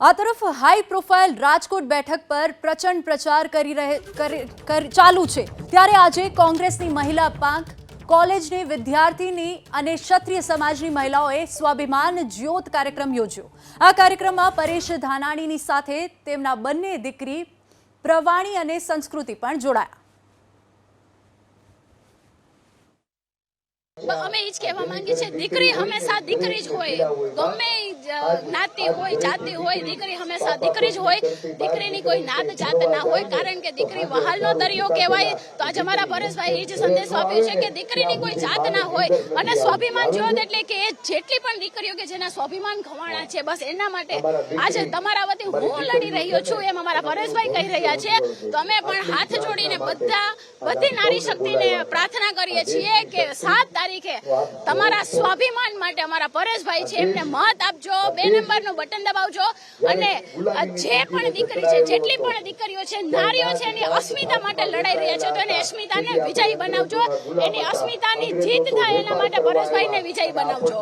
આ તરફ high profile Rajkot બેઠક પર પ્રચંડ પ્રચાર કરી રહે ચાલુ છે. ત્યારે આજે કોંગ્રેસની મહિલા પાંખ, કોલેજની વિદ્યાર્થીની અને ક્ષત્રિય સમાજની મહિલાઓએ સ્વાભિમાન જ્યોત કાર્યક્રમ યોજ્યો. આ કાર્યક્રમમાં પરેશ ધાનાણીની સાથે તેમના બંને દીકરી પ્રવાણી અને સંસ્કૃતિ પણ જોડાયા. અમે એ જ કહેવા માંગીએ છીએ, દીકરી હંમેશા દીકરી જ હોય. ગમે જ્ઞાતિ હોય જાતિ હોય દીકરી હંમેશા દીકરી જ હોય દીકરીની કોઈ નાત જાત ના હોય કારણ કે દીકરી વહાલનો દરિયો કહેવાય તો આજે અમારા પરેશભાઈ એ જ સંદેશો આપ્યો છે કે દીકરીની કોઈ જાત ના હોય. અને સ્વાભિમાન જોત એટલે કે જેટલી પણ દીકરીઓ કે જેના સ્વાભિમાન ઘવાણા છે બસ એના માટે આજે તમારા વતી હું લડી રહ્યો છું એમ અમારા પરેશભાઈ કહી રહ્યા છે. તો અમે પણ હાથ જોડીને બધા બધી નારી શક્તિને પ્રાર્થના કરીએ છીએ કે સાત તારીખે તમારા સ્વાભિમાન માટે અમારા પરેશભાઈ છે એમને મત આપજો. બે નંબરનું બટન દબાવજો. અને જે પણ દીકરી છે, જેટલી પણ દીકરીઓ છે, નારીઓ છે, એની અસ્મિતા માટે લડાઈ રહ્યા છે. તો એની અસ્મિતાને વિજયી બનાવજો. એની અસ્મિતાની જીત થાય એના માટે પરેશભાઈને વિજયી બનાવજો.